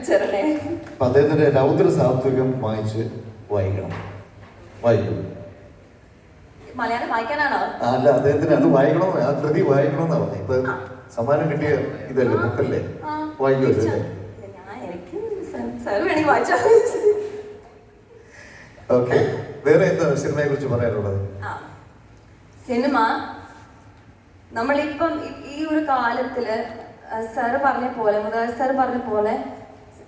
അപ്പൊ അദ്ദേഹത്തിന്റെ രൗദ്ര സാത്വികം വായിച്ച് വായിക്കണം. വായിക്കും. മലയാളം വായിക്കാനാണോ? അല്ല അദ്ദേഹത്തിന് അത് വായിക്കണോ ആ കൃതി വായിക്കണോന്നാ പറഞ്ഞത്. ഇപ്പൊ സമ്മാനം കിട്ടിയ ഇതല്ലേ ബുക്കല്ലേ? വായിക്കുമല്ലോ ഓക്കെ. വേറെ എന്താ സിനിമയെ കുറിച്ച് പറയാനുള്ളത്. സിനിമ നമ്മളിപ്പം ഈ- ഒരു കാലത്തിൽ സാർ പറഞ്ഞ പോലെ മുതൽ സാർ പറഞ്ഞ പോലെ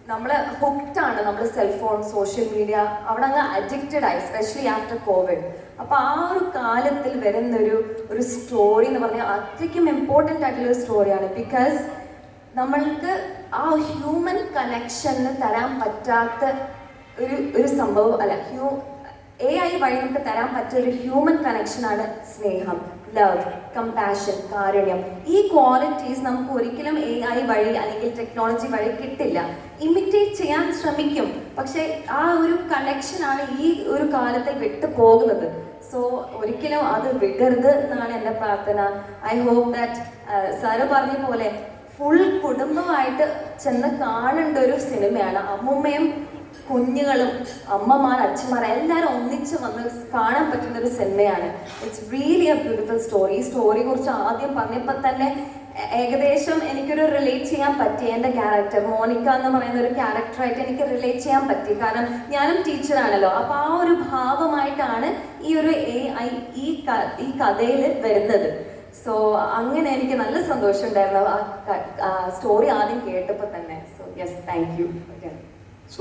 നമ്മൾ ഹുക്ഡ് ആണ് നമ്മൾ സെൽഫോൺ സോഷ്യൽ മീഡിയ അവിടെ അങ്ങ് അഡിക്റ്റഡ് ആയി സ്പെഷ്യലി ആഫ്റ്റർ കോവിഡ് അപ്പൊ ആ ഒരു കാലത്തിൽ വരുന്നൊരു ഒരു സ്റ്റോറി എന്ന് പറഞ്ഞാൽ അത്രയ്ക്കും ഇമ്പോർട്ടന്റ് ആയിട്ടുള്ള ഒരു സ്റ്റോറിയാണ് ബിക്കോസ് നമ്മൾക്ക് ആ ഹ്യൂമൻ കണക്ഷന് തരാൻ പറ്റാത്ത ഒരു ഒരു സംഭവം അല്ല ഹ്യൂ എ ഐ വഴി നമുക്ക് തരാൻ പറ്റിയ ഒരു ഹ്യൂമൻ കണക്ഷനാണ് സ്നേഹം ലവ് കമ്പാഷൻ കാരുണ്യം. ഈ ക്വാളിറ്റീസ് നമുക്ക് ഒരിക്കലും എ ഐ വഴി അല്ലെങ്കിൽ ടെക്നോളജി വഴി കിട്ടില്ല. ഇമിറ്റേറ്റ് ചെയ്യാൻ ശ്രമിക്കും. പക്ഷേ ആ ഒരു കണക്ഷനാണ് ഈ ഒരു കാലത്തിൽ വിട്ടു പോകുന്നത്. സോ ഒരിക്കലും അത് വിടരുത് എന്നാണ് എന്റെ പ്രാർത്ഥന. ഐ ഹോപ്പ് ദാറ്റ് സാറ് പറഞ്ഞ പോലെ ഫുൾ കുടുംബമായിട്ട് ചെന്ന് കാണേണ്ട ഒരു സിനിമയാണ് അമ്മുമ്മയും കുഞ്ഞുങ്ങളും അമ്മമാർ അച്ഛന്മാർ എല്ലാവരും ഒന്നിച്ച് വന്ന് കാണാൻ പറ്റുന്ന ഒരു സിനിമയാണ് it's really a beautiful story ഈ സ്റ്റോറിയെ കുറിച്ച് ആദ്യം പറഞ്ഞപ്പോൾ തന്നെ ഏകദേശം എനിക്കൊരു റിലേറ്റ് ചെയ്യാൻ പറ്റി. എന്റെ ക്യാരക്ടർ മോണിക്ക എന്ന് പറയുന്ന ഒരു ക്യാരക്ടറായിട്ട് എനിക്ക് റിലേറ്റ് ചെയ്യാൻ പറ്റി. കാരണം ഞാനും ടീച്ചറാണല്ലോ അപ്പോൾ ആ ഒരു ഭാവമായിട്ടാണ് ഈ ഒരു എ ഐ ഈ ഈ കഥയിൽ വരുന്നത്. സോ അങ്ങനെ എനിക്ക് നല്ല സന്തോഷം ഉണ്ടായിരുന്നു ആ സ്റ്റോറി ആദ്യം കേട്ടപ്പോൾ തന്നെ. So yes thank you